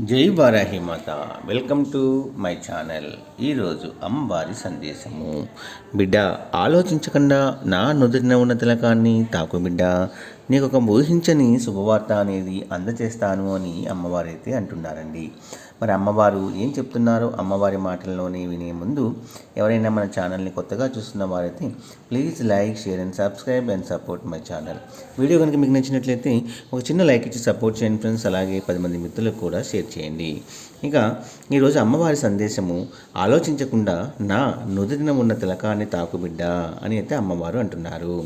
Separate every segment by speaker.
Speaker 1: జై వారాహి మాత welcome to my channel. ఈరోజు అమ్మవారి సందేశము. బిడ్డ ఆలోచించకుండా నా నుదిరిన ఉన్న తిలకాన్ని తాకు బిడ్డ. నీకు ఒక ఊహించని శుభవార్త అనేది అందచేస్తాను అని అమ్మవారైతే అంటున్నారండి. మరి అమ్మవారు ఏం చెప్తున్నారో? అమ్మవారి మాటల్లోనే వినే ముందు ఎవరైనా మన ఛానల్ని కొత్తగా చూస్తున్న వారైతే please like share and subscribe and support my channel. Video కనుక మీకు నచ్చినట్లయితే ఒక చిన్న లైక్ ఇచ్చి సపోర్ట్ చేయండి ఫ్రెండ్స్. అలాగే పది మంది మిత్రులకు కూడా షేర్ చేయండి. ఇక ఈరోజు అమ్మవారి సందేశము ఆలోచించకుండా నా నుదుటిన ఉన్న తిలకాన్ని తాకుబిడ్డ అని అయితే అమ్మవారు అంటున్నారు.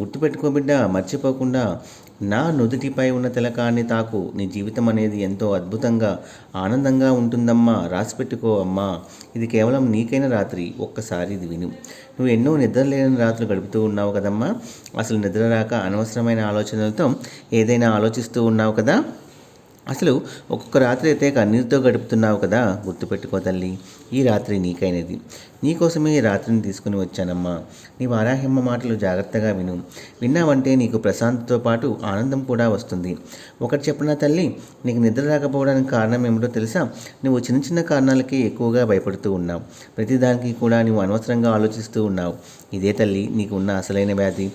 Speaker 1: గుర్తుపెట్టుకోబిడ్డ మర్చిపోకుండా నా నుదుటిపై ఉన్న తిలకాన్ని తాకు. నీ జీవితం అనేది ఎంతో అద్భుతంగా ఆనందంగా ఉంటుందమ్మా. రాసిపెట్టుకో అమ్మా. ఇది కేవలం నీకైన రాత్రి. ఒక్కసారి ఇది విను. నువ్వు ఎన్నో నిద్ర లేని రాత్రులు గడుపుతూ ఉన్నావు కదమ్మా. అసలు నిద్ర రాక అనవసరమైన ఆలోచనలతో ఏదైనా ఆలోచిస్తూ ఉన్నావు కదా? అసలు ఒక్కొక్క రాత్రి అయితే కన్నీరుతో గడుపుతున్నావు కదా? గుర్తుపెట్టుకో తల్లి. ఈ రాత్రి నీకైనది. నీకోసమే ఈ రాత్రిని తీసుకుని వచ్చానమ్మా. నీ వారాహిమ్మ మాటలు జాగ్రత్తగా విను. విన్నావంటే నీకు ప్రశాంతతో పాటు ఆనందం కూడా వస్తుంది. ఒకటి చెప్పిన తల్లి? నీకు నిద్ర రాకపోవడానికి కారణం ఏమిటో తెలుసా? నువ్వు చిన్న చిన్న కారణాలకే ఎక్కువగా భయపడుతూ ఉన్నావు. ప్రతిదానికి కూడా నువ్వు అనవసరంగా ఆలోచిస్తూ ఉన్నావు. ఇదే తల్లి నీకు ఉన్న అసలైన వ్యాధి.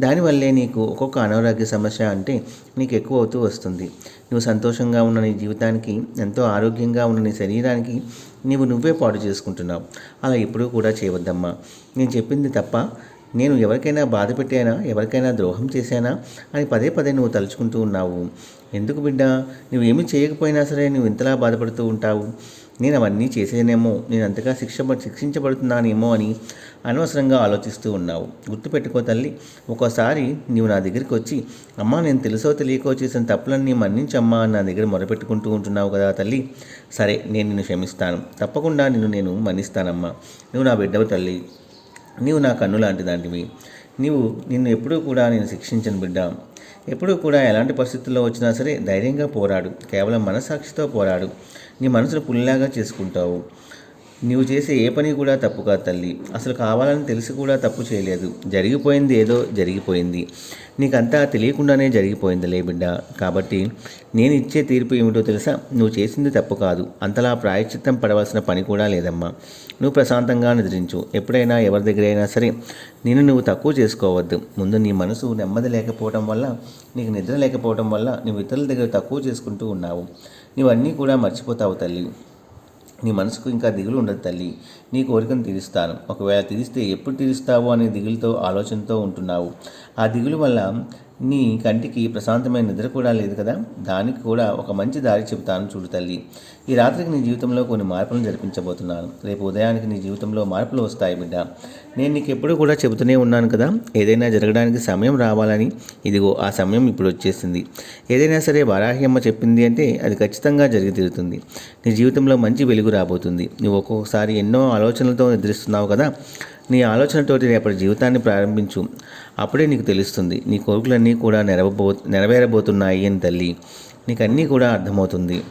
Speaker 1: దానివల్లే నీకు ఒక్కొక్క అనారోగ్య సమస్య అంటే నీకు ఎక్కువ అవుతూ వస్తుంది. నువ్వు సంతోషంగా ఉన్న నీ జీవితానికి ఎంతో ఆరోగ్యంగా ఉన్న నీ శరీరానికి నీవు నువ్వే పాడు చేసుకుంటున్నావు. అలా ఎప్పుడూ కూడా చేయవద్దమ్మా. నేను చెప్పింది తప్ప నేను ఎవరికైనా బాధ పెట్టానా? ఎవరికైనా ద్రోహం చేశానా? అని పదే పదే నువ్వు తలుచుకుంటూ ఉన్నావు. ఎందుకు బిడ్డ? నువ్వేమి చేయకపోయినా సరే నువ్వు ఇంతలా బాధపడుతూ ఉంటావు. నేను అవన్నీ చేసేనేమో నేను అంతగా శిక్ష శిక్షించబడుతున్నానేమో అని అనవసరంగా ఆలోచిస్తూ ఉన్నావు. గుర్తుపెట్టుకో తల్లి ఒక్కోసారి నీవు నా దగ్గరికి వచ్చి అమ్మా నేను తెలుసో తెలియకో చేసిన తప్పులన్నీ మన్నించమ్మా అని నా దగ్గర మొరపెట్టుకుంటూ ఉంటున్నావు కదా తల్లి. సరే నేను నిన్ను క్షమిస్తాను. తప్పకుండా నిన్ను నేను మన్నిస్తానమ్మా. నువ్వు నా బిడ్డవు తల్లి. నీవు నా కన్ను లాంటి దాంటివి నీవు నిన్ను ఎప్పుడూ కూడా నేను శిక్షించను బిడ్డ. ఎప్పుడూ కూడా ఎలాంటి పరిస్థితుల్లో వచ్చినా సరే ధైర్యంగా పోరాడు. కేవలం మనసాక్షితో పోరాడు. నీ మనసును పుల్లిలాగా చేసుకుంటావు. నీవు చేసే ఏ పని కూడా తప్పు కాదు తల్లి. అసలు కావాలని తెలిసి కూడా తప్పు చేయలేదు. జరిగిపోయింది ఏదో జరిగిపోయింది. నీకంతా తెలియకుండానే జరిగిపోయిందిలే బిడ్డ. కాబట్టి నేను ఇచ్చే తీర్పు ఏమిటో తెలుసా? నువ్వు చేసింది తప్పు కాదు. అంతలా ప్రాయశ్చిత్తం పడవలసిన పని కూడా లేదమ్మా. నువ్వు ప్రశాంతంగా నిద్రించు. ఎప్పుడైనా ఎవరి దగ్గరైనా సరే నేను నువ్వు తక్కువ చేసుకోవద్దు. ముందు నీ మనసు నెమ్మది లేకపోవడం వల్ల నీకు నిద్ర లేకపోవడం వల్ల నువ్వు ఇతరుల దగ్గర తక్కువ చేసుకుంటూ ఉన్నావు. నీవన్నీ కూడా మర్చిపోతావు తల్లి. నీ మనసుకు ఇంకా దిగులు ఉండదు తల్లి. నీ కోరికను తీరుస్తాను. ఒకవేళ తీరిస్తే ఎప్పుడు తీరుస్తావు అనే దిగులుతో ఆలోచనతో ఉంటున్నావు. ఆ దిగులు వల్ల నీ కంటికి ప్రశాంతమైన నిద్ర కూడా లేదు కదా? దానికి కూడా ఒక మంచి దారి చెబుతాను చూడు తల్లి. ఈ రాత్రికి నీ జీవితంలో కొన్ని మార్పులను జరిపించబోతున్నాను. రేపు ఉదయానికి నీ జీవితంలో మార్పులు వస్తాయి బిడ్డ. నేను నీకు ఎప్పుడూ కూడా చెబుతూనే ఉన్నాను కదా ఏదైనా జరగడానికి సమయం రావాలని. ఇదిగో ఆ సమయం ఇప్పుడు వచ్చేసింది. ఏదైనా సరే వారాహ్యమ్మ చెప్పింది అంటే అది ఖచ్చితంగా జరిగి తీరుతుంది. నీ జీవితంలో మంచి వెలుగు రాబోతుంది. నువ్వు ఒక్కొక్కసారి ఎన్నో ఆలోచనలతో నిద్రిస్తున్నావు కదా నీ ఆలోచనతోటి రేపటి జీవితాన్ని ప్రారంభించు. అప్పుడే నీకు తెలుస్తుంది నీ కోరికలన్నీ కూడా నెరవబో నెరవేరబోతున్నాయి అని తల్లి. నీకు అన్నీ కూడా అర్థమవుతుంది.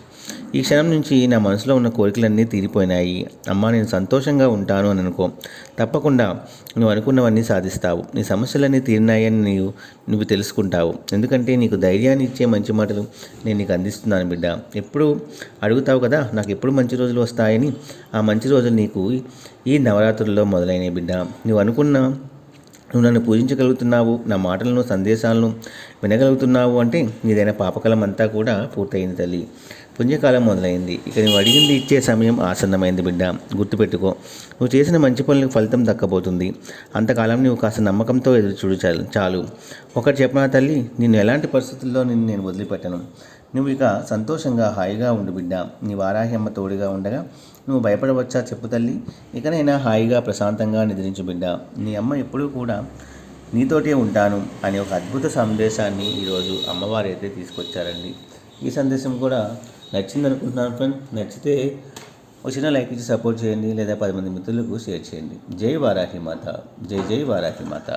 Speaker 1: ఈ క్షణం నుంచి నా మనసులో ఉన్న కోరికలన్నీ తీరిపోయినాయి. అమ్మ నేను సంతోషంగా ఉంటాను అని అనుకో. తప్పకుండా నువ్వు అనుకున్నవన్నీ సాధిస్తావు. నీ సమస్యలన్నీ తీరినాయని నీవు నువ్వు తెలుసుకుంటావు. ఎందుకంటే నీకు ధైర్యాన్ని ఇచ్చే మంచి మాటలు నేను నీకు అందిస్తున్నాను బిడ్డ. ఎప్పుడు అడుగుతావు కదా నాకు ఎప్పుడు మంచి రోజులు వస్తాయని? ఆ మంచి రోజులు నీకు ఈ నవరాత్రుల్లో మొదలైనవి బిడ్డ. నువ్వు అనుకున్న నువ్వు నన్ను పూజించగలుగుతున్నావు నా మాటలను సందేశాలను వినగలుగుతున్నావు అంటే నీదైన పాపకాలం అంతా కూడా పూర్తయింది తల్లి. పుణ్యకాలం మొదలైంది. ఇక నువ్వు అడిగింది ఇచ్చే సమయం ఆసన్నమైంది బిడ్డ. గుర్తుపెట్టుకో నువ్వు చేసిన మంచి పనులకు ఫలితం దక్కబోతుంది. అంతకాలం నువ్వు కాస్త నమ్మకంతో ఎదురు చూడు చాలు చాలు. ఒకటి చెప్పనా తల్లి నిన్ను ఎలాంటి పరిస్థితుల్లో నిన్ను నేను వదిలిపెట్టను? నువ్వు ఇక సంతోషంగా హాయిగా ఉండు బిడ్డ. నీ వారాహి అమ్మ తోడుగా ఉండగా నువ్వు భయపడవచ్చా? చెప్పు తల్లి. ఇకనైనా హాయిగా ప్రశాంతంగా నిద్రించు బిడ్డ. నీ అమ్మ ఎప్పుడూ కూడా నీతోటే ఉంటాను అనే ఒక అద్భుత సందేశాన్ని ఈరోజు అమ్మవారు అయితే తీసుకొచ్చారండి. ఈ సందేశం కూడా నచ్చింది అనుకుంటున్నాను ఫ్రెండ్ నచ్చితే ఒక చిన్న లైక్ ఇచ్చి సపోర్ట్ చేయండి లేదా పది మంది మిత్రులకు షేర్ చేయండి. జై వారాహి మాత. జై జై వారాహి మాత.